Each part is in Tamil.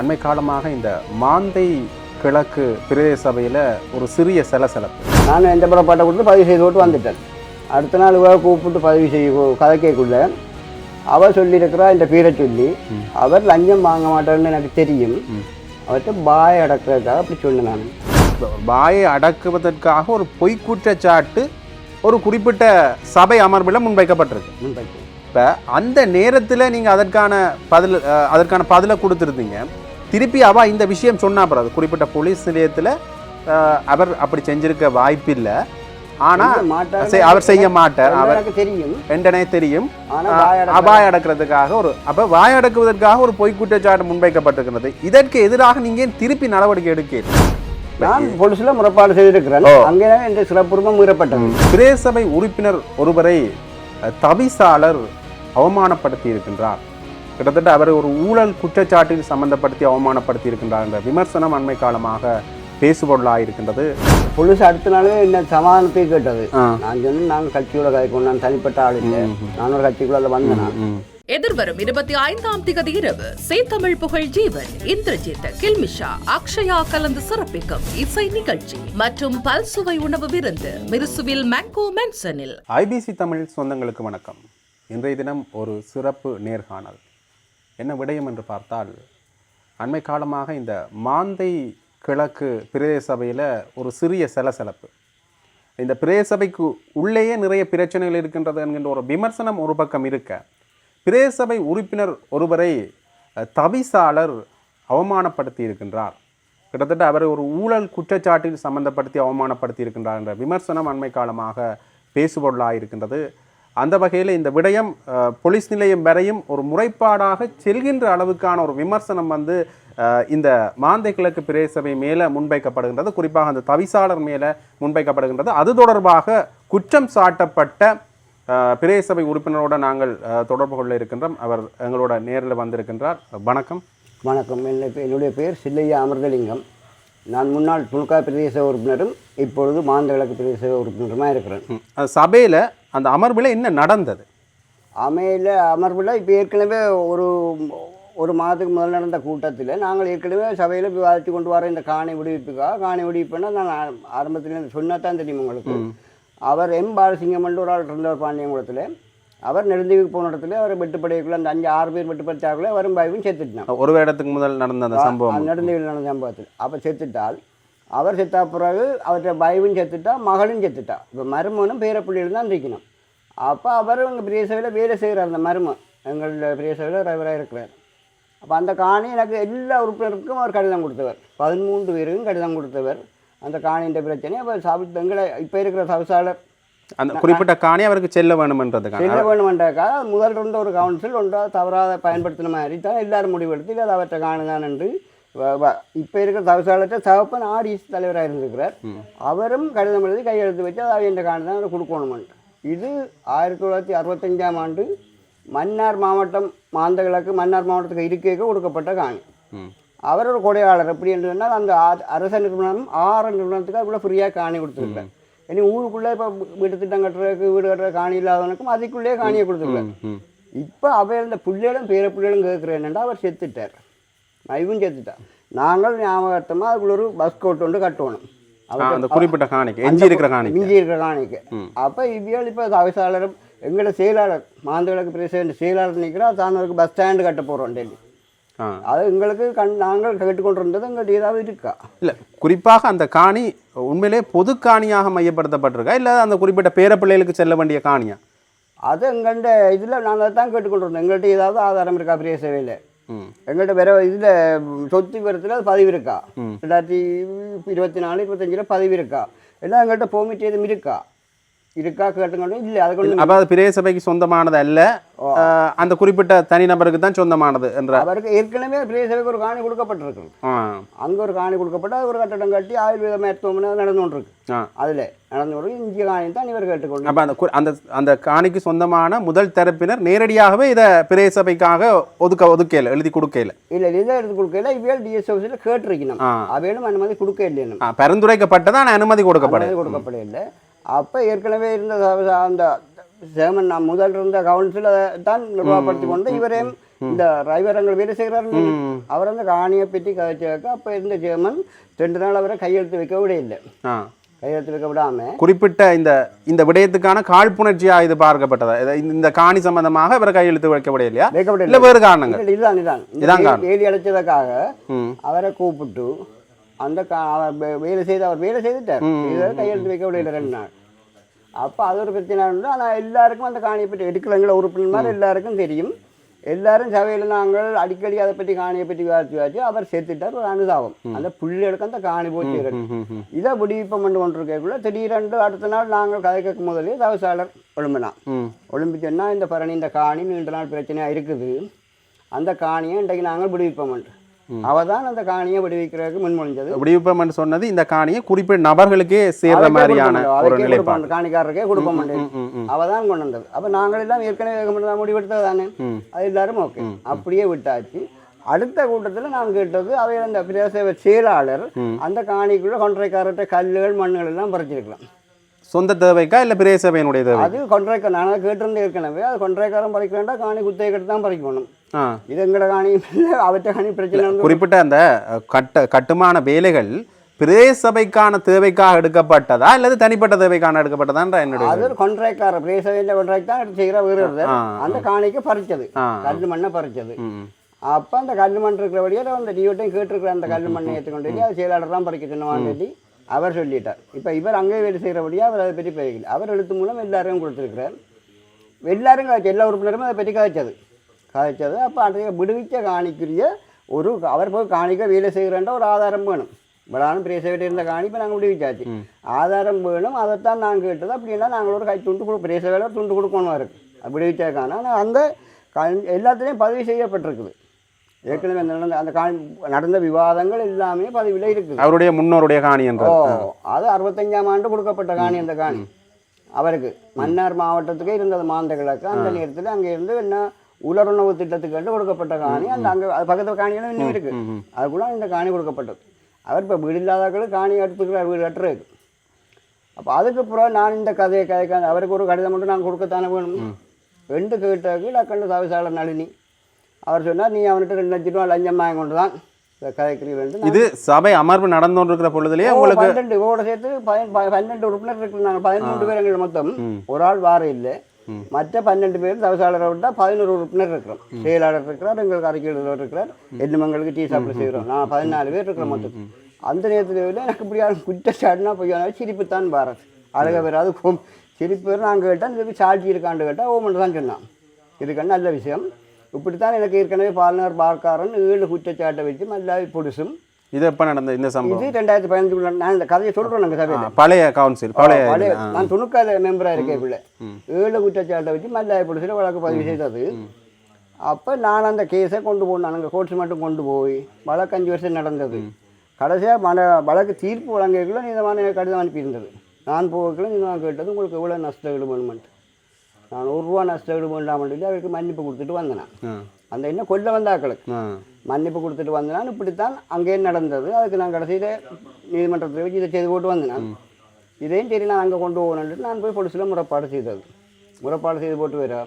அண்மை காலமாக இந்த மாந்தை கிழக்கு பிரதேச சபையில் ஒரு சிறிய சலசலப்பு. நான் எந்த புறப்பாட்டை கொடுத்து பதிவு செய்து போட்டு வந்துட்டேன். அடுத்த நாள் கூப்பிட்டு பதிவு செய்ய கதைக்கக்குள்ள அவர் சொல்லியிருக்கிறா இந்த பேரை சொல்லி. அவர் லஞ்சம் வாங்க மாட்டார்னு எனக்கு தெரியும். அவர்கிட்ட பாய் அடக்கிறதுக்காக அப்படி சொன்னேன் நான். வாயை அடக்குவதற்காக ஒரு பொய் குற்றச்சாட்டு ஒரு குறிப்பிட்ட சபை அமர்வில் முன்வைக்கப்பட்டிருக்கு. முன்வைத்து இப்போ அந்த நேரத்தில் நீங்கள் அதற்கான பதில் அதற்கான பதிலை கொடுத்துருந்தீங்க. திருப்பி அவ இந்த விஷயம் சொன்னா பிறகு? குறிப்பிட்ட போலீஸ் நிலையத்தில் அவர் அப்படி செஞ்சிருக்க வாய்ப்பில்லை. ஆனால் அவர் செய்ய மாட்டார். அவர் தெரியும். என்றனே தெரியும். அபாய அடக்கிறதுக்காக ஒரு அப்ப வாய் அடக்குவதற்காக ஒரு பொய் குற்றச்சாட்டு முன்வைக்கப்பட்டிருக்கிறது. இதற்கு எதிராக நீங்க ஏன் திருப்பி நடவடிக்கை எடுக்க நான் பொலிசில் முறைப்பாடு செய்திருக்கிறேன். அங்கே என்ற சிறப்புரிமை மீறப்பட்டது. பிரேசபை உறுப்பினர் ஒருவரை தவிசாளர் அவமானப்படுத்தி இருக்கின்றார் கிட்டத்தட்ட அவர் ஒரு ஊழல் குற்றச்சாட்டில் சம்பந்தப்படுத்தி அவமானப்படுத்தி இருக்கின்றார் என்ற விமர்சனம் அண்மை காலமாக பேசுபொருளாயிருக்கின்றது. பொலிஸ் அடுத்த நாளே என்ன சமாதானத்தை கேட்டது. நான் சொன்னேன் நாங்கள் கட்சியோட கதைக்கு நான் தனிப்பட்ட ஆள் இல்லை. நான் ஒரு கட்சிக்குள்ள வந்தேன்? நான். எதிர்வரும் இருபத்தி ஐந்தாம் திகதி இரவு சேத்தமிழ் புகழ் ஜீவன் இந்திரஜித் கில்மிஷா அக்ஷயா கலந்து சிறப்பிக்கும் இசை நிகழ்ச்சி மற்றும் பல்சுவை உணவு விருந்து மிருசுவில் மேங்கோ மென்சனில். ஐபிசி தமிழ் சொந்தங்களுக்கு வணக்கம். இன்றைய தினம் ஒரு சிறப்பு நேர்காணல். என்ன விடயம் என்று பார்த்தால் அண்மை காலமாக இந்த மாந்தை கிழக்கு பிரதேச சபையில் ஒரு சிறிய சலசலப்பு. இந்த பிரதேச சபைக்கு உள்ளேயே நிறைய பிரச்சனைகள் இருக்கின்றது என்கின்ற ஒரு விமர்சனம் ஒரு பக்கம் இருக்க பிரதேச சபை உறுப்பினர் ஒருவரை தவிசாளர் அவமானப்படுத்தி இருக்கின்றார். கிட்டத்தட்ட அவர் ஒரு ஊழல் குற்றச்சாட்டில் சம்பந்தப்படுத்தி அவமானப்படுத்தி இருக்கின்றார் என்ற விமர்சனம் அண்மை காலமாக பேசுபொருளாக இருக்கின்றது அந்த வகையில் இந்த விடயம் போலீஸ் நிலையம் வரையும் ஒரு முறைப்பாடாக செல்கின்ற அளவுக்கான ஒரு விமர்சனம் வந்து இந்த மாந்தை கிழக்கு பிரதேசபை மேலே முன்வைக்கப்படுகின்றது. குறிப்பாக அந்த தவிசாளர் மேலே முன்வைக்கப்படுகின்றது. அது தொடர்பாக குற்றம் சாட்டப்பட்ட பிரதேசபை உறுப்பினரோட நாங்கள் தொடர்பு கொள்ள இருக்கின்றோம். அவர் எங்களோட நேரில் வந்திருக்கின்றார். வணக்கம். வணக்கம். என்னுடைய என்னுடைய பேர் சில்லையா அமர்தலிங்கம். நான் முன்னாள் துல்கா பிரதேச உறுப்பினரும் இப்பொழுது மாந்த விளக்கு பிரதேச உறுப்பினருமாக இருக்கிறேன். சபையில் அந்த அமர்வில் என்ன நடந்தது? அமையில் அமர்வில் இப்போ ஏற்கனவே ஒரு ஒரு மாதத்துக்கு முதல் நடந்த கூட்டத்தில் நாங்கள் ஏற்கனவே சபையில் விவாதித்து கொண்டு வர இந்த காணி விடுவிப்புக்காக காணி விடுவிப்புன்னா நான் ஆரம்பத்தில் சொன்னதான் தெரியும் உங்களுக்கு. அவர் எம் பாலசிங்கம் ஒரு ஆள் இருந்தவர் பாண்டியங்குளத்தில். அவர் நெடுந்தீவுக்கு போன இடத்துல அவர் வெட்டுப்படைக்குள்ள அந்த அஞ்சு ஆறு பேர் வெட்டுப்பட்டாக்குள்ள வரும் பாய்வும் சேர்த்துட்டான் ஒரு வருடத்துக்கு முதல் நடந்த அந்த சம்பவம். நடந்தவில் நடந்த சம்பவத்தில். அப்போ செத்துட்டால் அவர் செத்தா பிறகு அவர்கிட்ட பயவும் செத்துட்டா மகளும் செத்துட்டா. இப்போ மருமனும் பேர பிள்ளைகள் தான் இருக்கணும். அப்போ அவர் எங்கள் பெரிய சபையில் வேலை செய்கிறார் அந்த மருமன் எங்களோட பெரிய சபையில் டிரைவராக இருக்கிறார். அப்போ அந்த காணி எனக்கு எல்லா உறுப்பினருக்கும் அவர் கடிதம் கொடுத்தவர். பதிமூன்று பேருக்கும் கடிதம் கொடுத்தவர். அந்த காணின்ற பிரச்சனை அப்போ சபை எங்களை இப்போ இருக்கிற சபசாளர் அந்த குறிப்பிட்ட காணி அவருக்கு செல்ல வேணுமென்றதுக்கான செல்ல வேணுமென்றக்காக முதல் இருந்த ஒரு கவுன்சில் ஒன்றா தவறாக பயன்படுத்தின மாதிரி தான் எல்லாரும் முடிவெடுத்து இல்லை அவற்றை காணுதான் என்று இப்போ இருக்கிற தவசாளத்தை சகப்பன் ஆடிஎஸ் தலைவராக இருந்திருக்கிறார். அவரும் கடிதம் எழுதி கையெழுத்து வச்சு அதை காணி தான் கொடுக்கணுமென்று. இது ஆயிரத்தி தொள்ளாயிரத்தி அறுபத்தஞ்சாம் ஆண்டு மன்னார் மாவட்டம் மாந்தகிழக்கு மன்னார் மாவட்டத்துக்கு இருக்கைக்கு கொடுக்கப்பட்ட காணி. அவர் ஒரு கொடையாளர். எப்படி என்று சொன்னால் அந்த அரச நிறுவனம் ஆறு நிறுவனத்துக்கு இவ்வளோ ஃப்ரீயாக காணி கொடுத்துருக்காங்க இனி ஊருக்குள்ளே இப்போ வீட்டு திட்டம் கட்டுறதுக்கு வீடு கட்டுற காணி இல்லாதவனுக்கும் அதுக்குள்ளேயே காணியை கொடுத்துருக்காங்க ம். இப்போ அவையில் இந்த பிள்ளைகளும் பேர பிள்ளைகளும் கேட்குற என்னண்டா அவர் செத்துட்டார். இவன் செத்துட்டார் நாங்கள் ஞாபகத்தமாக அதுக்குள்ள ஒரு பஸ் கோட் ஒன்று கட்டணும் அந்த குறிப்பிட்ட காணிக்கு எஞ்சி இருக்கிற காணிக்கு. மிஞ்சி இருக்கிற காணிக்கு அப்போ இவ்வியல் இப்போ தவிசாளரும் எங்களோட செயலாளர் மாந்தவிளக்கு பிரதேச செயலாளர் நிற்கிறா தான் ஒரு பஸ் ஸ்டாண்டு கட்ட போகிறோம் டெல்லி. அது எங்களுக்கு கண் நாங்கள் கேட்டுக்கொண்டிருந்தது எங்கள்கிட்ட ஏதாவது இருக்கா? இல்லை குறிப்பாக அந்த காணி உண்மையிலே பொது காணியாக மையப்படுத்தப்பட்டிருக்கா? இல்லை அந்த குறிப்பிட்ட பேர பிள்ளைகளுக்கு செல்ல வேண்டிய காணியா? அது எங்கள்கிட்ட இதில் நாங்கள் தான் கேட்டுக்கொண்டிருந்தோம். எங்கள்கிட்ட ஏதாவது ஆதாரம் இருக்கா பிரிய சேவையில் எங்கள்கிட்ட வேற இதில் சொத்து விவரத்தில் அது பதிவு இருக்கா? ரெண்டாயிரத்தி இருபத்தி நாலு இருபத்தஞ்சில் பதிவு இருக்கா? எல்லாம் எங்கள்கிட்ட போமிட்டு எதுவும் இருக்கா? இருக்கா கேட்டுக்கொண்டு இல்லை அது கொண்டு அப்போ அது பிரதேச சபைக்கு சொந்தமானது அல்ல அந்த குறிப்பிட்ட தனிநபருக்கு தான் சொந்தமானது என்ற அவருக்கு ஏற்கனவே பிரிய சேவைக்கு ஒரு காணி கொடுக்கப்பட்டிருக்கு. அங்கே ஒரு காணி கொடுக்கப்பட்டு ஒரு கட்டடம் கட்டி ஆயுர்வேத மருத்துவமனை நடந்து கொண்டிருக்கு அதில் நடந்து கொண்டு இந்திய காணி தான் இவர் கேட்டுக்கொண்டு அப்போ அந்த அந்த அந்த காணிக்கு சொந்தமான முதல் தரப்பினர் நேரடியாகவே இதை பிரதேச சபைக்காக ஒதுக்க ஒதுக்கையில் எழுதி கொடுக்கையில் இல்லை இதை எடுத்து கொடுக்கல இவையில் டிஎஸ் ஆஃபீஸில் கேட்டிருக்கணும். அவையிலும் அனுமதி கொடுக்க இல்லைன்னு ஆ, பரிந்துரைக்கப்பட்டதான் அனுமதி கொடுக்கப்படும் அனுமதி கொடுக்கப்படவில்லை. அப்போ ஏற்கனவே இருந்த அந்த சேமன் நான் முதல் இருந்த கவுன்சிலை தான் நிர்வாகப்படுத்தி கொண்டு இவரையும் இந்த வேலை செய்கிறாரு அவர் அந்த காணியை பற்றி கதைச்சாக்க அப்போ இருந்த ஜெர்மன் ரெண்டு நாள் அவரை கையெழுத்து வைக்க விட இல்லை கையெழுத்து வைக்க விடாம. குறிப்பிட்ட இந்த இந்த விடயத்துக்கான காழ்ப்புணர்ச்சியா இது பார்க்கப்பட்டதா? இந்த- காணி சம்பந்தமாக இவர் கையெழுத்து இல்லையா வைக்க விட இல்ல வேறு காரணங்கள். இல்லை, இதுதான் இதுதான் அடைச்சதுக்காக ம். அவரை கூப்பிட்டு அந்த வேலை செய்து அவர் வேலை செய்துட்டார். இதை கையெழுத்து வைக்க விடையில ரெண்டு நாள். அப்போ அது ஒரு பிரச்சனை ஆனால் எல்லாருக்கும் அந்த காணியை பற்றி எடுக்கலங்கிற உறுப்பினர் மாதிரி எல்லாருக்கும் தெரியும். எல்லாரும் சபையில் நாங்கள் அடிக்கடி அதை பற்றி காணியை பற்றி விவாதிச்சு அவர் சேர்த்துட்டார். ஒரு அனுதாபம். அந்த புள்ளிகளுக்கு அந்த காணி போச்சு. இதை விடுவிப்பம் பண்ணி கொண்டிருக்கக்குள்ள திடீரென்று அடுத்த நாள் நாங்கள் கதை கேட்கும் முதலே தவசாளர் ஒலிம்பி சொன்னால் இந்த பரணி இந்த காணி நீண்ட நாள் பிரச்சனையாக இருக்குது. அந்த காணியை இன்றைக்கு நாங்கள் விடுவிப்போம் அவ தான் அந்த காணியை விடுவிக்கிறதுக்கு முன்மொழிஞ்சது. விடுவிப்பம் சொன்னது இந்த காணியை குறிப்பிட்ட நபர்களுக்கே சேர்ற அவருக்கே மாதிரியான ஒரு நிலைப்பாடு. காணிக்காரருக்கே கொடுக்க மாட்டேன். அவ தான் கொண்டு வந்தது. அப்போ நாங்கள் எல்லாம் ஏற்கனவே முடிவெடுத்தது தானே. அது எல்லாரும் ஓகே. அப்படியே விட்டாச்சு. அடுத்த கூட்டத்தில் நான் கேட்டது அவை அந்த பிரதேச செயலாளர் அந்த காணிக்குள்ள கொன்றைக்காரர்கிட்ட கல்லுகள் மண்ணுகள் எல்லாம் பறிச்சிருக்கலாம். சொந்த தேவைக்கா இல்ல சபையினுடைய தேவை அது கொன்றைக்க நான் கேட்டிருந்தேன் ஏற்கனவே. அது கொன்றைக்காரன் பறிக்க வேண்டாம் காணி குத்தகை கட்டு தான் பறிக்கணும். ஆ. இது எங்கட காணி இல்லை அவற்ற காணி பிரச்சனை குறிப்பிட்ட அந்த கட்ட கட்டுமான வேலைகள் பிரதேச சபைக்கான தேவைக்காக எடுக்கப்பட்டதா அல்லது தனிப்பட்ட தேவைக்கான எடுக்கப்பட்டதான்ற என்னுடைய அது ஒரு கொன்றைக்காரர் பிரேசவையில் கொன்றைக்கு தான் செய்கிற வீரர் அந்த காணிக்கு பறிச்சது. கல் மண்ணை பறிச்சது அப்போ அந்த கல் மண் இருக்கிறபடியே அந்த டியூட்டையும் கேட்டிருக்கிற அந்த கல் மண்ணை ஏற்றுக்கொண்டு அது செயலாளர் தான் பறிக்க சொன்னவான்னு சொல்லி அவர் சொல்லிட்டார். இப்போ இவர் அங்கே வேலை செய்கிறபடியே அவர் அதை பற்றி பேசல அவர் எழுத்து மூலம் எல்லாருக்கும் கொடுத்துருக்கிறார். எல்லாரும் எல்லா உறுப்பினரும் அதை பற்றி கதைச்சது கதைச்சது அப்போ அன்றைய விடுவிச்ச காணிக்குரிய ஒரு அவர் போய் காணிக்க வேலை செய்கிறேன்ற ஒரு ஆதாரம் வேணும். இவ்வளவு பெரிய சேவையில் இருந்த காணி இப்போ நாங்கள் விடுவிச்சாச்சு. ஆதாரம் வேணும். அதைத்தான் நாங்கள் கேட்டது. அப்படின்னா நாங்கள் ஒரு கை துண்டு கொடு ஒரு துண்டு கொடுக்கணும் இருக்கு அது விடுவிச்சாக்கான ஆனால் க- எல்லாத்துலேயும் பதிவு செய்யப்பட்டிருக்குது. ஏற்கனவே அந்த நடந்த அந்த காணி நடந்த விவாதங்கள் எல்லாமே பதிவில் இருக்குது. அவருடைய முன்னோருடைய காணி ஓ அது அறுபத்தஞ்சாம் ஆண்டு கொடுக்கப்பட்ட காணி அந்த காணி. அவருக்கு. மன்னார் மாவட்டத்துக்கே இருந்தது மாந்த கிழக்கு அந்த நேரத்தில் அங்கே இருந்து என்ன உலருணவு திட்டத்துக்கு கொடுக்கப்பட்ட காணி. அந்த அங்கே அது பக்கத்தில் காணிகளும் இன்னும் இருக்கு. அதுக்குள்ள இந்த காணி கொடுக்கப்பட்டது. அவர் இப்போ வீடு இல்லாதவர்களுக்கு காணி எடுத்துக்கிறார் வீடு கட்டுறதுக்கு. அப்போ அதுக்கப்புறம் நான் இந்த கதையை கதைக்க அவருக்கு ஒரு கடிதம் மட்டும் நான் கொடுக்கத்தானே வேணும். ரெண்டு கேட்டதுக்கு லக்கண்டு தவிசாளர் நளினி. அவர் சொன்னார் நீ அவன்கிட்ட ரெண்டு லட்சம் ரூபா லஞ்சம் வாங்கி கொண்டு தான் இந்த கதைக்கிறீர்கள் இது சபை அமர்வு நடந்து இருக்கிற பொழுதுலயே உங்களுக்கு பன்னெண்டு இவோட சேர்த்து பன்னெண்டு உறுப்பினர் இருக்கு நாங்கள் பதிமூன்று பேர் எங்கள் மொத்தம். ஒரு ஆள் வார இல்லை. மற்ற பன்னெண்டு பேர் தவசாளரை விட்டால் பதினோரு உறுப்பினர் இருக்கிறோம். செயலாளர் இருக்கிறார் எங்களுக்கு அறிக்கை எழுதுறவர் இருக்கிறார் எங்களுக்கு டீ சாப்பிட செய்கிறோம் நான் பதினாலு பேர் இருக்கிற மொத்தம். அந்த நேரத்தில் எனக்கு இப்படி யாரும் குற்றச்சாட்டுனா பொய்யான சிரிப்பு தான் பாரத். அழக வராது கோம். சிரிப்பு பேர் நான் கேட்டேன் இதுக்கு சாட்சி இருக்கான்னு கேட்டால் ஓமன் தான் சொன்னான். இதுக்கு நல்ல விஷயம்? இப்படித்தான் எனக்கு ஏற்கனவே பால்னர் பார்க்காரன் ஏழு குற்றச்சாட்டை வச்சு மல்லாவி பொடிசும். இது எப்ப நடந்த இந்த சம்பவம்? இது ரெண்டாயிரத்தி பதினஞ்சுக்குள்ள நான் இந்த கதையை சொல்றேன் நாங்கள் சபையில். பழைய கவுன்சில் பழைய. நான் துணுக்காத மெம்பராக இருக்கேக்குள்ள ஏழு குற்றச்சாட்டை வச்சு மல்லாய பொலிசில் வழக்கு பதிவு செய்தது. அப்போ நான் அந்த கேஸை கொண்டு போனேன். அங்கே கோர்ட்ஸ் மட்டும் கொண்டு போய் வழக்கு அஞ்சு வருஷம் நடந்தது. கடைசியாக மன வழக்கு தீர்ப்பு வழங்கக்குள்ள நீதமான எனக்கு கடிதம் அனுப்பியிருந்தது நான் போகக்குள்ள நீதமாக கேட்டது உங்களுக்கு எவ்வளோ நஷ்ட ஈடு வேணுமென்ட்டு நான் ஒரு ரூபா நஷ்ட ஈடு வேண்டாம்னு சொல்லி அவருக்கு மன்னிப்பு கொடுத்துட்டு வந்தேன் அந்த என்ன கொல்ல வந்தாக்களுக்கு. மன்னிப்பு கொடுத்துட்டு வந்தேன் இப்படித்தான் அங்கே நடந்தது. அதுக்கு நான் கடைசியில் நீதிமன்றத்தில் வச்சு இதை செய்து போட்டு வந்தேன். இதையும் சரி நான் அங்கே கொண்டு போகணுன்ட்டு நான் போய் போலீஸில் முறைப்பாடு செய்தது. முறைப்பாடு செய்து போட்டு வர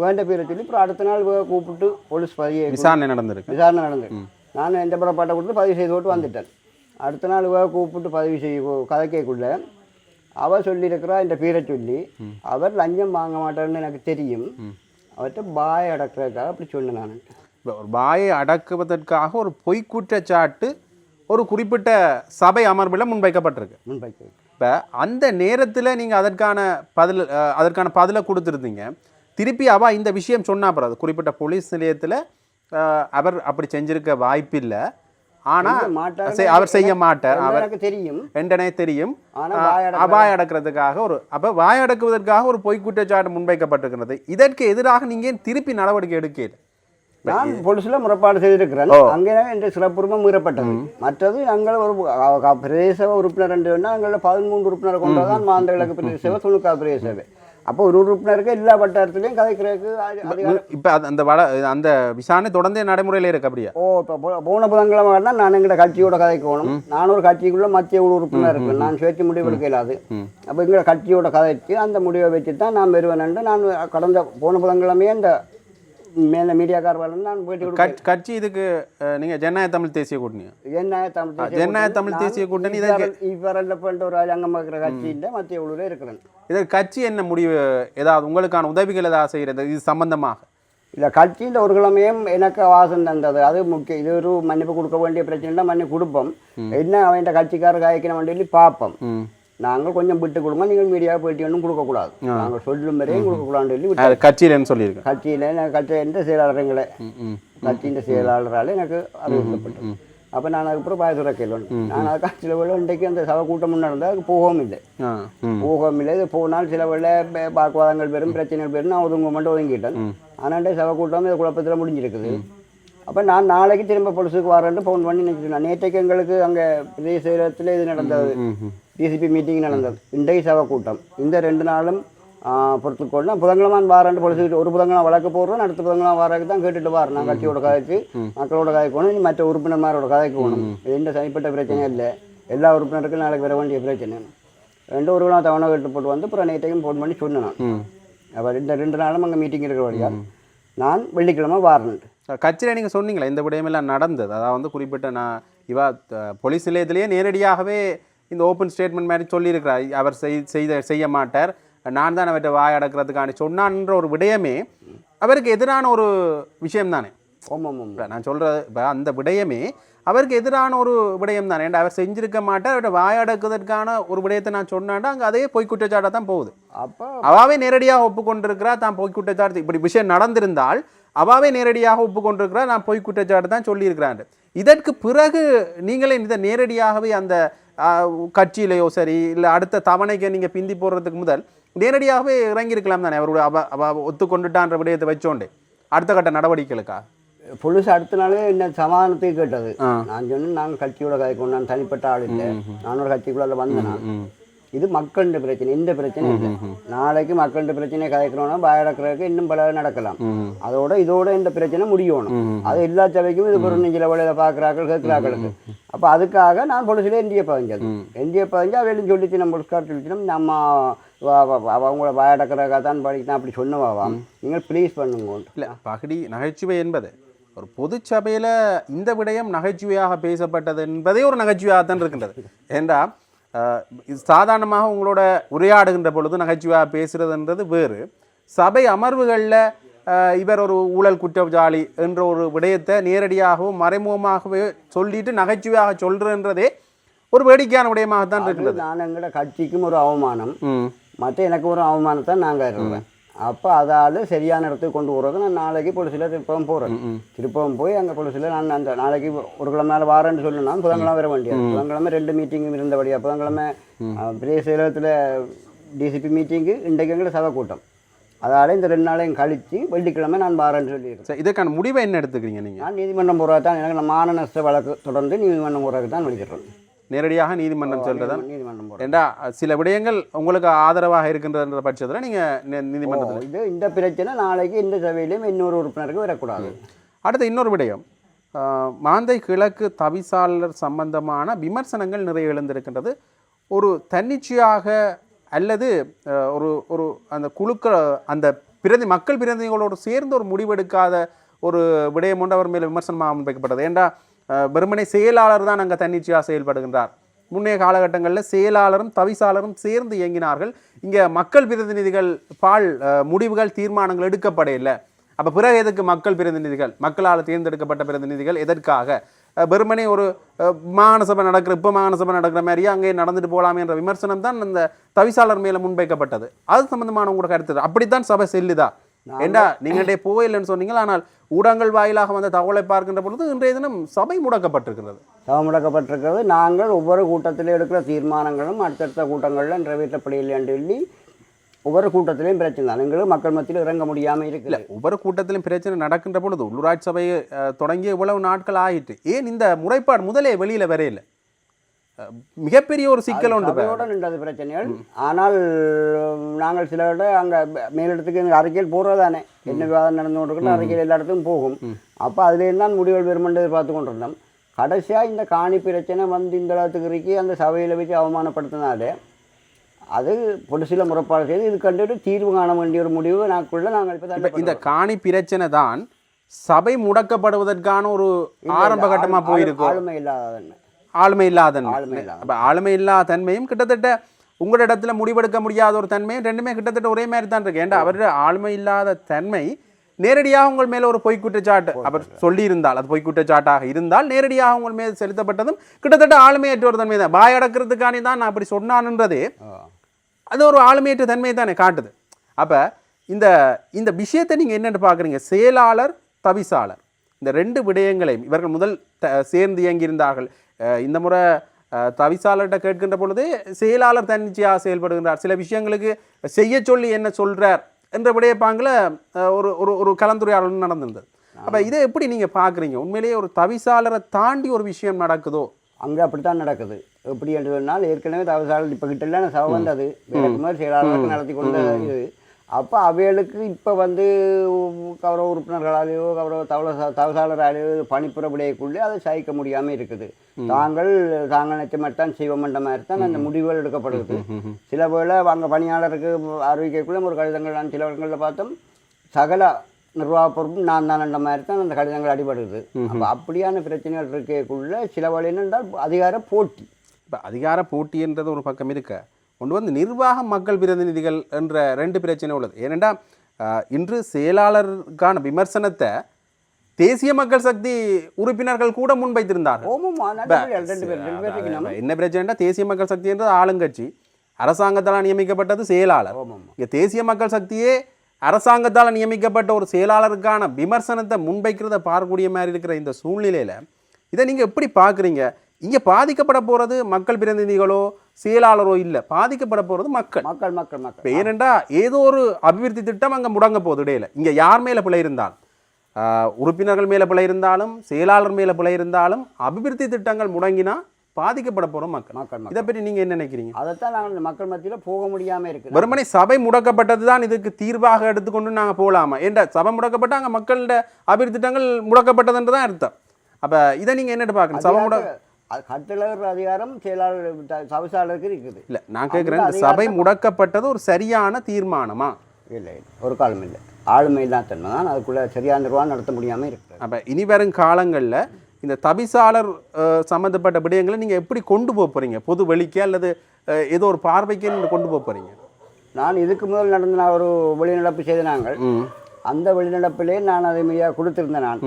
வேண்ட பேரை சொல்லி அப்புறம் அடுத்த நாள் கூப்பிட்டு போலீஸ் பதிவு விசாரணை நடந்திருக்கு. விசாரணை நடந்து நான் எந்த முறைப்பாட்டை கொடுத்து பதிவு செய்து போட்டு வந்துட்டேன். அடுத்த நாள் கூப்பிட்டு பதிவு செய்ய கதைக்கக்குள்ள அவ சொல்லியிருக்கிறா இந்த பேரை சொல்லி. அவர் லஞ்சம் வாங்க மாட்டார்னு எனக்கு தெரியும். அவர்கிட்ட பாய் அடக்கிறதுக்காக அப்படி சொன்னேன் நான். ஒரு வாயை அடக்குவதற்காக ஒரு பொய் குற்றச்சாட்டு ஒரு குறிப்பிட்ட சபை அமர்வில் முன்வைக்கப்பட்டிருக்கு. முன்வைக்க இப்போ அந்த நேரத்தில் நீங்கள் அதற்கான பதில் அதற்கான பதிலை கொடுத்துருந்தீங்க. திருப்பி அவ இந்த விஷயம் சொன்னா அது குறிப்பிட்ட போலீஸ் நிலையத்தில் அவர் அப்படி செஞ்சிருக்க வாய்ப்பில்லை. ஆனால் அவர் செய்ய மாட்டார். எனக்கு- அவர் எனக்கு தெரியும். என்றனே தெரியும். வாய் அடக்கிறதுக்காக ஒரு அப்போ வாய் அடக்குவதற்காக ஒரு பொய் குற்றச்சாட்டு முன்வைக்கப்பட்டிருக்கிறது. இதற்கு எதிராக நீங்கள் திருப்பி நடவடிக்கை எடுக்கல? நான் போலீஸில் முறைப்பாடு செய்திருக்கிறேன். அங்கே என்ற சிறப்புரிமை மீறப்பட்டது. மற்றது நாங்கள் ஒரு பிரதேச உறுப்பினர் ரெண்டு வேணா எங்களோட பதிமூன்று உறுப்பினர் கொண்டு தான் மாந்த கிழக்கு பிரதேச துணுக்கா பிரதேச அப்போ ஒரு உறுப்பினருக்கு எல்லா வட்டாரத்துலையும் கதைக்கிறதுக்கு இப்போ அந்த வட அந்த விசாரணை தொடர்ந்து நடைமுறையில் இருக்கு அப்படியா? ஓ இப்போ போன புதன்கிழமை வேணா நான் எங்கள்ட கட்சியோட கதைக்கணும். நான் ஒரு கட்சிக்குள்ள மத்திய குழு உறுப்பினர் இருக்கேன். நான் சுயேட்சை முடிவு எடுக்க இயலாது. அப்போ எங்களை கட்சியோட கதைச்சு அந்த முடிவை வச்சு தான் நான் வருவேன். நான் கடந்த போன புதன்கிழமையே அந்த மேலே மீடியாக்கார் வரணும் நான் போயிட்டு கட்சி இதுக்கு நீங்க ஜனநாயக தமிழ் தேசிய கூட்டணி என்ன தமிழ் தேசிய ஜனநாயக தமிழ் தேசிய கூட்டணி இவரல் போன்ற ஒரு அங்கம் இருக்கிற கட்சியின் மத்திய குழுவில் இருக்கிறேன். இதற்கு கட்சி என்ன முடிவு ஏதாவது உங்களுக்கான உதவிகள் ஏதாவது செய்கிறது இது சம்பந்தமாக? இல்லை கட்சியில் ஒரு கிழமையும் எனக்கு வாசம் தந்தது. அது முக்கியம் இது ஒரு மன்னிப்பு கொடுக்க வேண்டிய பிரச்சனை மன்னிப்பு கொடுப்போம். என்ன அவன் கட்சிக்காரர் காய்க்கணும் சொல்லி பார்ப்போம். நாங்கள் கொஞ்சம் விட்டு கொடுங்க நீங்கள் மீடியா பேட்டி ஒன்றும் கொடுக்கக்கூடாது நாங்கள் சொல்லும் வரையும் கொடுக்கக்கூடாதுன்னு சொல்லி கட்சியிலன்னு சொல்லியிருக்கேன் கட்சியில் நான் கட்சி எந்த செயலாளருங்களே. கட்சியின் செயலாளரால் எனக்கு அறிவிக்கப்பட்டது அப்போ நான் அதுக்கப்புறம் பாயசுர கேள்வன் நான் அது கட்சியில் உள்ள இன்றைக்கு அந்த சபை கூட்டம் நடந்தால் அதுக்கு போகவும் இல்லை. போகவும் இல்லை இது போனால் சில வேளை வாக்குவாதங்கள் பெரும் பிரச்சனைகள் பெரும் நான் ஒதுங்க மட்டும் ஒதுங்கிட்டேன். ஆனால் சபை கூட்டம் இது குழப்பத்தில் முடிஞ்சிருக்குது. அப்போ நான் நாளைக்கு திரும்ப பொலிசுக்கு வரேன்னு ஃபோன் பண்ணி நினைச்சிருந்தேன் நேற்றைக்கு எங்களுக்கு அங்கே பிரதேச இது நடந்தது. டிசிபி மீட்டிங் நடந்தது. இன்றைக்கு சபை கூட்டம். இந்த ரெண்டு நாளும் பொறுத்துக்கொள்ள புதன்கிழமான் வாரண்டு பொலிசுக்கிட்டு ஒரு புதன்கிழமை வழக்கு போடுறோம் அடுத்த புதன்கிழமை வாரக்கு தான் கேட்டுட்டு வாரேன். நான் கட்சியோட கதைக்கு மக்களோட கதைக்கணும் இனி மற்ற உறுப்பினர்மாரோட கதைக்கணும் இது எந்த தனிப்பட்ட பிரச்சனையும் இல்லை. எல்லா உறுப்பினருக்கும் நாளைக்கு வர வேண்டிய பிரச்சனை. ரெண்டு ஒரு தவணை கேட்டு போட்டு வந்து அப்புறம் நேற்றையும் ஃபோன் பண்ணி சொன்னேன் அப்போ இந்த ரெண்டு நாளும் அங்கே மீட்டிங் இருக்கிற வழியா. நான் வெள்ளிக்கிழமை வாரேன் கட்சியில் நீங்கள் சொன்னீங்களே இந்த விடயமெல்லாம் நடந்தது. அதாவது வந்து குறிப்பிட்ட நான் இவா போலீஸ் நிலையத்திலேயே நேரடியாகவே இந்த ஓப்பன் ஸ்டேட்மெண்ட் மாதிரி சொல்லியிருக்கிறார். அவர் செய் செய்த செய்ய மாட்டார். நான் தான் அவர்கிட்ட வாய் அடக்கிறதுக்காண்டி சொன்னான்ற ஒரு விடயமே அவருக்கு எதிரான ஒரு விஷயம் தானே நான் சொல்கிறது இப்போ அந்த விடயமே அவருக்கு எதிரான ஒரு விடயம் தானே ஏன்டா அவர் செஞ்சிருக்க மாட்டார் அவர்கிட்ட வாய் அடக்குவதற்கான ஒரு விடயத்தை நான் சொன்னாண்டா அங்கே அதே பொய் குற்றச்சாட்டாக தான் போகுது. அப்போ. அவாவே நேரடியாக ஒப்புக்கொண்டிருக்கிறா தான் பொய் குற்றச்சாட்டு இப்படி விஷயம் நடந்திருந்தால் அவாவே நேரடியாக ஒப்புக்கொண்டிருக்கிறா நான் பொய் குற்றச்சாட்டு தான் சொல்லியிருக்கிறான் இதற்கு பிறகு நீங்களே இதை நேரடியாகவே அந்த கட்சியிலையோ சரி இல்லை அடுத்த தவணைக்கு நீங்கள் பிந்தி போடுறதுக்கு முதல் நேரடியாகவே இறங்கியிருக்கலாம் தானே அவருடைய அவ அவ ஒத்துக்கொண்டுட்டான்ற விடயத்தை வச்சோண்டு. அடுத்த கட்ட நடவடிக்கைகளுக்கா? புலிஸ் அடுத்த நாளே என்ன சமாதானத்துக்கு கேட்டது. நான் சொன்னேன் நாங்கள் கட்சியோட கதைக்கு நான் தனிப்பட்ட ஆள் இல்லை. நான் ஒரு கட்சிக்குள்ள வந்தேன் நான். இது மக்கள்கிட்ட பிரச்சனை இந்த பிரச்சனை இல்லை. நாளைக்கு மக்கள்கிட்ட பிரச்சனை கதைக்கிறோம்னா பயடக்கிறதுக்கு இன்னும் பல நடக்கலாம். அதோட இதோட இந்த பிரச்சனை முடியணும். அது எல்லா சபைக்கும் இது ஒரு நெஞ்சில வழியில பார்க்குறாக்கள் கேட்குறாக்களுக்கு அப்போ அதுக்காக நான் பொலிசில் என்டிஏ பதிஞ்சது. என்டிஏ பதிஞ்சா அவளும் சொல்லிச்சு நம்ம புஸ்கார் சொல்லிச்சு நம்ம அவங்கள பயடக்கிறதுக்காக தான் படிக்கணும் அப்படி சொன்னவாவாம் நீங்கள் ப்ளீஸ் பண்ணுங்க. இல்லை பகடி நகைச்சுவை என்பது. ஒரு பொதுச் சபையில் இந்த விடயம் நகைச்சுவையாக பேசப்பட்டது என்பதே ஒரு நகைச்சுவையாக தான் இருக்கின்றது. ஏண்டா சாதாரணமாக உங்களோட உரையாடுகின்ற பொழுது நகைச்சுவையாக பேசுறதுன்றது வேறு. சபை அமர்வுகளில் இவர் ஒரு ஊழல் குற்றவாளி என்ற ஒரு விடயத்தை நேரடியாகவும் மறைமுகமாகவே சொல்லிட்டு நகைச்சுவையாக சொல்றன்றதே ஒரு வேடிக்கையான விடயமாக தான் இருக்கிறது நான் எங்களோட கட்சிக்கும் ஒரு அவமானம். மற்ற எனக்கு ஒரு அவமானத்தை நாங்கள் இருக்கிறேன் அப்போ அதால் சரியான இடத்துக்கு கொண்டு போகிறது நான் நாளைக்கு பொலிசில் திருப்பவும் போகிறேன் திருப்பவும் போய் அங்கே பொலிசில் நான் அந்த நாளைக்கு ஒரு கிழமை நாள் வாரேன்னு சொல்லணும்னா புதன்கிழமை வர வேண்டியது. புதன்கிழமை ரெண்டு மீட்டிங்கும் இருந்தபடியா புதன்கிழமை பெரிய சேலத்தில் டிசிபி மீட்டிங்கு இன்றைக்கு எங்களை சபை கூட்டம். அதால் இந்த ரெண்டு நாளையும் கழித்து வெள்ளிக்கிழமை நான் வாரேன்னு சொல்லியிருக்கேன். சரி இதற்கான முடிவை என்ன எடுத்துக்கிறீங்க நீங்கள் நான் நீதிமன்றம் போகிறதா தான் எனக்கு நான் மான நஷ்ட வழக்கு தொடர்ந்து நீதிமன்றம் போகிறதுக்கு தான் வலிக்கிறேன் நேரடியாக நீதிமன்றம் செல்றதா? நீதிமன்றம் ஏண்டா சில விடயங்கள் உங்களுக்கு ஆதரவாக இருக்கின்ற பட்சத்தில் நீங்கள் நீதிமன்றத்தில். இது இந்த பிரச்சனை நாளைக்கு இந்த சபையிலையும் இன்னொரு உறுப்பினருக்கு வரக்கூடாது. அடுத்த இன்னொரு விடயம். மாந்தை கிழக்கு தவிசாளர் சம்பந்தமான விமர்சனங்கள் நிறைய எழுந்திருக்கின்றது. ஒரு தன்னிச்சையாக அல்லது ஒரு ஒரு அந்த குழுக்க அந்த பிரதி மக்கள் பிரதிநிதிகளோடு சேர்ந்து ஒரு முடிவெடுக்காத ஒரு விடயம் ஒன்று அவர் மேல் விமர்சனமாக முன்வைக்கப்பட்டது ஏண்டா ஆஹ், வெறுமனை செயலாளர் தான் அங்கே தன்னிச்சையாக செயல்படுகின்றார். முன்னைய காலகட்டங்களில் செயலாளரும் தவிசாளரும் சேர்ந்து இயங்கினார்கள். இங்கே மக்கள் பிரதிநிதிகள் பால் முடிவுகள் தீர்மானங்கள் எடுக்கப்பட இல்லை. அப்போ பிறகு எதுக்கு மக்கள் பிரதிநிதிகள்? மக்களால் தேர்ந்தெடுக்கப்பட்ட பிரதிநிதிகள் எதற்காக? வெறுமனே ஒரு மாகாணசபை மாகாண சபை நடக்கிற இப்போ மாகாண சபை நடக்கிற மாதிரியே அங்கே நடந்துட்டு போகலாமே என்ற விமர்சனம் தான் அந்த தவிசாளர் மேலே முன்வைக்கப்பட்டது. அது சம்பந்தமான உங்களோட கருத்து. அப்படித்தான் சபை செல்லுதா? ஏண்டா நீங்கள்டே போயில்லைன்னு சொன்னீங்க ஆனால் ஊடகங்கள் வாயிலாக வந்த தகவலை பார்க்கின்ற பொழுது இன்றைய தினம் சபை முடக்கப்பட்டிருக்கிறது. சபை முடக்கப்பட்டிருக்கிறது. நாங்கள் ஒவ்வொரு கூட்டத்திலும் எடுக்கிற தீர்மானங்களும் அடுத்தடுத்த கூட்டங்களில் நிறைவேற்றப்படையில்லைன்னு சொல்லி ஒவ்வொரு கூட்டத்திலையும் பிரச்சனை. தான் எங்களுக்கு மக்கள் மத்தியில் இறங்க முடியாமல் இருக்குது. ஒவ்வொரு கூட்டத்திலும் பிரச்சனை நடக்கின்ற பொழுது உள்ளூராட்சி சபை அஹ், தொடங்கிய இவ்வளவு நாட்கள் ஆயிட்டு ஏன் இந்த முறைப்பாடு முதலே வெளியில் வரையில? அஹ், மிகப்பெரிய ஒரு சிக்கல் உண்டு. சபையோட நின்றது பிரச்சனைகள். ஆனால் நாங்கள் சில விட அங்கே மேலிடத்துக்கு அறிக்கையில் போடுறதானே என்ன விவாதம் நடந்து கொண்டிருக்கணும் அறிக்கையில் எல்லா இடத்துக்கும் போகும். அப்போ அதுலேருந்து தான் முடிவுகள் வருமென்று பார்த்து கொண்டிருந்தோம். கடைசியாக இந்த காணி பிரச்சனை வந்து இந்த இடத்துக்கு இருக்கி அந்த சபையில் வச்சு அவமானப்படுத்தினாலே அது ஒரு சில முறைப்பாடு செய்து இது கண்டுட்டு தீர்வு காண வேண்டிய ஒரு முடிவு நாக்குள்ள நாங்கள் இப்போ இந்த காணி பிரச்சனை தான் சபை முடக்கப்படுவதற்கான ஒரு ஆரம்ப கட்டமா போயிருக்கும் ஆளுமை இல்லாதவன் ஆளுமை இல்லாத அப்ப ஆளுமை இல்லாத தன்மையும் கிட்டத்தட்ட உங்களோட இடத்துல முடிவெடுக்க முடியாத ஒரு தன்மையும் ரெண்டுமே கிட்டத்தட்ட ஒரே மாதிரி தான் இருக்கு. ஏன்டா அவருடைய ஆளுமை இல்லாத தன்மை நேரடியாக உங்கள் மேல ஒரு பொய் குற்றச்சாட்டு அவர் சொல்லியிருந்தால் அது பொய் குற்றச்சாட்டாக இருந்தால் நேரடியாக உங்கள் மீது செலுத்தப்பட்டதும் கிட்டத்தட்ட ஆளுமையற்ற ஒரு தன்மை தான் அடக்கிறதுக்கானே தான் நான் அப்படி சொன்னான்ன்றதே அது ஒரு ஆளுமையற்ற தன்மையை தானே காட்டுது. அப்போ இந்த இந்த விஷயத்தை நீங்கள் என்னென்னு பார்க்குறீங்க? செயலாளர் தவிசாளர். இந்த ரெண்டு விடயங்களையும் இவர்கள் முதல் சேர்ந்து இயங்கியிருந்தார்கள். இந்த முறை தவிசாளர்கிட்ட கேட்கின்ற பொழுது செயலாளர் தன்னிச்சையாக செயல்படுகின்றார். சில விஷயங்களுக்கு செய்ய சொல்லி என்ன சொல்றார் என்ற விடயப்பாங்கில் ஒரு ஒரு ஒரு கலந்துரையாடல் நடந்திருந்தது. அப்போ இதை எப்படி நீங்கள் பார்க்குறீங்க உண்மையிலேயே ஒரு தவிசாளரை தாண்டி ஒரு விஷயம் நடக்குதோ? அங்கே அப்படித்தான் நடக்குது. எப்படி என்று சொன்னால் ஏற்கனவே தவசாளர் இப்போ கிட்ட இல்லை சவ வந்தது. மாதிரி செயலாளருக்கு நடத்தி கொண்ட இது. அப்போ அவைகளுக்கு இப்போ வந்து கௌரவ உறுப்பினர்களாலேயோ கௌரவ தவள தவசாளராலேயோ பணிப்புற விடையக்குள்ளே அதை சகிக்க முடியாமல் இருக்குது. தாங்கள் தாங்கள் நினைச்ச மாதிரி தான் செய்வோம்ன்ற மாதிரி தான் அந்த முடிவுகள் எடுக்கப்படுது. சில வேளை அங்கே பணியாளருக்கு அறிவிக்கக்குள்ளே ஒரு கடிதங்கள் நான் சில இடங்களில் பார்த்தோம். சகல நிர்வாக பொறுப்பும் நான் தான் மாதிரி தான் அந்த கடிதங்கள் அடிபடுது. அப்போ அப்படியான பிரச்சனைகள் இருக்கக்குள்ள சில வழி என்னென்றால் அதிகார போட்டி. இப்போ அதிகார போட்டின்றது ஒரு பக்கம் இருக்க. ஒன்று வந்து நிர்வாக மக்கள் பிரதிநிதிகள் என்ற ரெண்டு பிரச்சனை உள்ளது. ஆஹ், இன்று செயலாளருக்கான விமர்சனத்தை தேசிய மக்கள் சக்தி உறுப்பினர்கள் கூட அப்ப என்ன பிரச்சனைனா தேசிய மக்கள் சக்தி என்றது ஆளுங்கட்சி. அரசாங்கத்தால் நியமிக்கப்பட்டது செயலாளர். இங்கே தேசிய மக்கள் சக்தியே அரசாங்கத்தால் நியமிக்கப்பட்ட ஒரு செயலாளருக்கான விமர்சனத்தை முன்வைக்கிறத பார்க்கக்கூடிய மாதிரி இருக்கிற இந்த சூழ்நிலையில் இதை நீங்கள் எப்படி பார்க்குறீங்க? இங்கே பாதிக்கப்பட போகிறது மக்கள் பிரதிநிதிகளோ செயலாளரோ இல்லை. பாதிக்கப்பட போகிறது மக்கள். மக்கள் மக்கள் மக்கள். ஏனெண்டா ஏதோ ஒரு அபிவிருத்தி திட்டம் அங்கே முடங்க போகுது இடையில. இங்கே யார் மேலே பிழை இருந்தாலும் ஆஹ், உறுப்பினர்கள் மேலே பிழை இருந்தாலும் செயலாளர் மேலே பிழை இருந்தாலும் அபிவிருத்தி திட்டங்கள் முடங்கினா பாதிக்கப்பட போகிறோம் மக்கள். மக்கள் இதை பற்றி நீங்கள் என்ன நினைக்கிறீங்க? அதைத்தான் நாங்கள் மக்கள் மத்தியில் போக முடியாமல் இருக்குது. வெறுமனே சபை முடக்கப்பட்டது தான் இதுக்கு தீர்வாக எடுத்துக்கொண்டு நாங்கள் போகலாமா ஏன்டா சபை முடக்கப்பட்ட அங்கே மக்களோட அபிவிருத்தி திட்டங்கள் முடக்கப்பட்டதுன்று தான் அர்த்தம். அப்போ இதை நீங்கள் என்னட்டு பார்க்கணும்? சபை முட அது கட்டளர் அதிகாரம் செயலாளர் தவிசாளருக்கு இருக்குது. இல்லை நான் கேட்குறேன் சபை முடக்கப்பட்டது ஒரு சரியான தீர்மானமா? இல்லை ஒரு காலம் இல்லை. ஆளுமை தான் தன்மை தான் அதுக்குள்ளே சரியான நிர்வாகம் நடத்த முடியாமல் இருக்குது அப்போ இனி வரும் காலங்களில் இந்த தபிசாளர் சம்மந்தப்பட்ட விடயங்களை நீங்கள் எப்படி கொண்டு போக போகிறீங்க பொது வெளிக்கு அல்லது ஏதோ ஒரு பார்வைக்கு நீங்கள் கொண்டு போக போகிறீங்க நான் இதுக்கு முதல் நடந்த நான் ஒரு வெளிநடப்பு செய்த நாங்கள். அந்த வெளிநடப்பிலே நான் அதை மீதியாக கொடுத்திருந்தேன் நான்.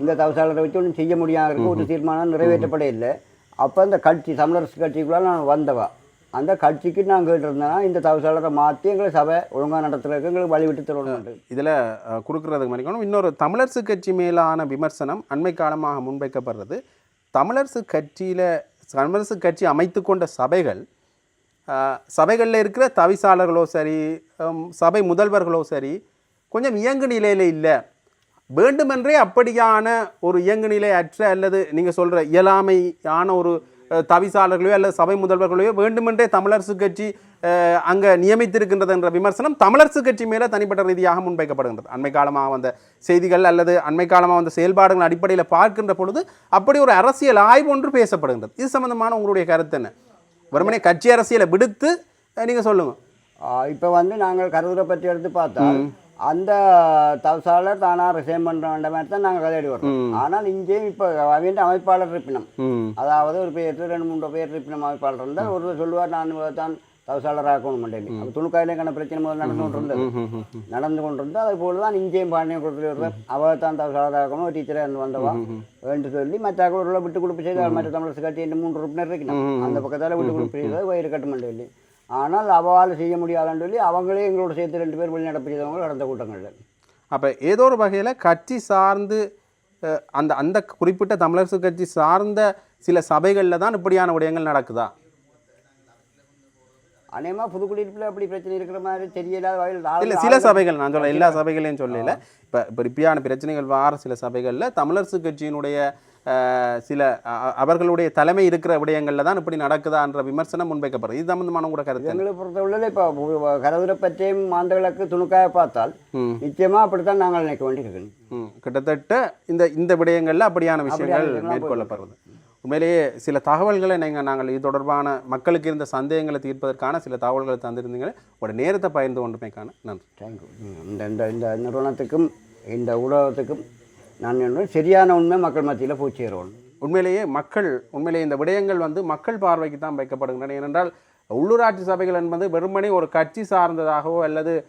இந்த தவிசாளரை வச்சு ஒன்றும் செய்ய முடியாத இருக்கு ஒரு தீர்மானம் நிறைவேற்றப்பட இல்லை. அப்போ அந்த கட்சி தமிழரசு கட்சிக்குள்ளே நான் வந்தவா. அந்த கட்சிக்கு நான் கேட்டிருந்தேன்னா இந்த தவிசாளரை மாற்றி எங்களை சபை ஒழுங்காக நடத்துறதுக்கு எங்களுக்கு வழி விட்டு தரணும் இதில் கொடுக்குறதுக்கு மணிக்கணும் இன்னொரு தமிழரசு கட்சி மேலான விமர்சனம் அண்மை காலமாக முன்வைக்கப்படுறது. தமிழரசு கட்சியில் தமிழரசு கட்சி அமைத்து கொண்ட சபைகள் சபைகளில் இருக்கிற தவிசாளர்களோ சரி சபை முதல்வர்களோ சரி கொஞ்சம் இயங்கு நிலையில் இல்லை. வேண்டுமென்றே அப்படியான ஒரு இயங்கு நிலை அற்ற அல்லது நீங்கள் சொல்கிற இயலாமையான ஒரு தவிசாளர்களையோ அல்லது சபை முதல்வர்களையோ வேண்டுமென்றே தமிழரசு கட்சி அங்கே நியமித்திருக்கின்றது என்ற விமர்சனம் தமிழரசு கட்சி மேலே தனிப்பட்ட ரீதியாக முன்வைக்கப்படுகின்றது. அண்மை காலமாக வந்த செய்திகள் அல்லது அண்மை காலமாக வந்த செயல்பாடுகள் அடிப்படையில் பார்க்கின்ற பொழுது அப்படி ஒரு அரசியல் ஆய்வு ஒன்று பேசப்படுகின்றது. இது சம்பந்தமான உங்களுடைய கருத்து என்ன? வெறுமனே கட்சி அரசியலை விடுத்து நீங்கள் சொல்லுங்கள் இப்போ வந்து நாங்கள் கருதுரை பற்றி எடுத்து பார்த்தால் அந்த தவிசாளர் தானாக ரிசைன் பண்ணுற வேண்ட மாதிரி தான் நாங்கள் கதையடி வரோம் ஆனால் இங்கேயும் இப்போ அவங்க அமைப்பாளர் இருப்பினம். அதாவது ஒரு பேர் ரெண்டு மூன்று பேர் இருப்பினம் அமைப்பாளர் இருந்தால் ஒருவர் சொல்லுவார் நான் தான் தவிசாளராக்கணும் அப்போ துணுக்காயிலேக்கான பிரச்சனை முதல்ல நடந்து கொண்டு இருந்தது ம், ம், ம். நடந்து கொண்டு இருந்தால் அது போல தான் இங்கேயும் பாண்டியம் கொடுத்துட்டு அவள் தான் தவிசாளராக்கணும் ஒரு டீச்சராக வந்தவா? என்று சொல்லி மற்ற ஒரு விட்டு கொடுப்பு செய்து மற்ற தமிழரசு கட்சி இந்த மூன்று உறுப்பினர் இருக்கணும் அந்த பக்கத்தால் விட்டு கொடுப்பு செய்தது வயிறு கட்டுமண்டு சொல்லி. ஆனால் அவளால் செய்ய முடியாதுன்னு சொல்லி அவங்களே எங்களோட சேர்த்து ரெண்டு பேர் வெளிநடப்பு செய்தவங்க நடந்த கூட்டங்களில் அப்போ ஏதோ ஒரு வகையில் கட்சி சார்ந்து அந்த அந்த குறிப்பிட்ட தமிழரசு கட்சி சார்ந்த சில சபைகளில் தான் இப்படியான விடயங்கள் நடக்குதா? அநேகமாக புதுக்குடியிருப்பில் அப்படி பிரச்சனை இருக்கிற மாதிரி தெரியல வகையில் இல்லை சில சபைகள் நான் சொல்ல எல்லா சபைகளையும் சொல்லல. இப்போ இப்போ இப்படியான பிரச்சனைகள் வார சில சபைகளில் தமிழரசு கட்சியினுடைய சில அவர்களுடைய தலைமை இருக்கிற விடயங்களில் தான் இப்படி நடக்குதான்ற விமர்சனம் முன்வைக்கப்படுறது இது சம்பந்தமான கூட கருத்து? எங்களை பொறுத்தவரையில் இப்போ கரதுரை பற்றியும் மாந்த விளக்கு துணுக்காய பார்த்தால் நிச்சயமாக அப்படித்தான் நாங்கள் நினைக்க வேண்டியிருக்கணும் கிட்டத்தட்ட இந்த இந்த விடயங்களில் அப்படியான விஷயங்கள் விஷயங்கள்லாம் மேற்கொள்ளப்படுறது உண்மையிலேயே சில தகவல்களை நீங்கள் நாங்கள் இது தொடர்பான மக்களுக்கு இருந்த சந்தேகங்களை தீர்ப்பதற்கான சில தகவல்களை தந்திருந்தீங்க. உங்களோட நேரத்தை பகிர்ந்து கொண்டுமைக்கான நன்றி. தேங்க்யூ இந்த இந்த இந்த நிறுவனத்துக்கும் இந்த ஊடகத்துக்கும் நான் என்ன சரியான உண்மை மக்கள் மத்தியில் போய் சேரணும் உண்மையிலேயே மக்கள் உண்மையிலேயே இந்த விடயங்கள் வந்து மக்கள் பார்வைக்கு தான் வைக்கப்படுகின்றன. ஏனென்றால் உள்ளூராட்சி சபைகள் என்பது வெறுமனே ஒரு கட்சி சார்ந்ததாகவோ அல்லது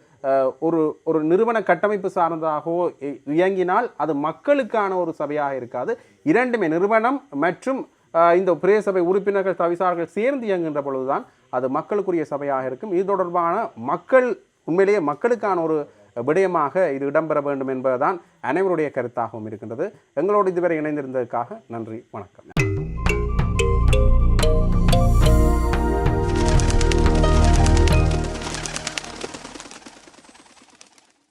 ஒரு ஒரு நிறுவன கட்டமைப்பு சார்ந்ததாகவோ இ- இயங்கினால் அது மக்களுக்கான ஒரு சபையாக இருக்காது. இரண்டுமே நிறுவனம் மற்றும் இந்த பிரதேச சபை உறுப்பினர்கள் தவிசார்கள் சேர்ந்து இயங்குகின்ற பொழுதுதான் அது மக்களுக்குரிய சபையாக இருக்கும். இது தொடர்பான மக்கள் உண்மையிலேயே மக்களுக்கான ஒரு விடயமாக இது இடம்பெற வேண்டும் என்பதுதான் அனைவருடைய கருத்தாகவும் இருக்கின்றது. எங்களோடு இதுவரை இணைந்திருந்ததற்காக நன்றி வணக்கம்.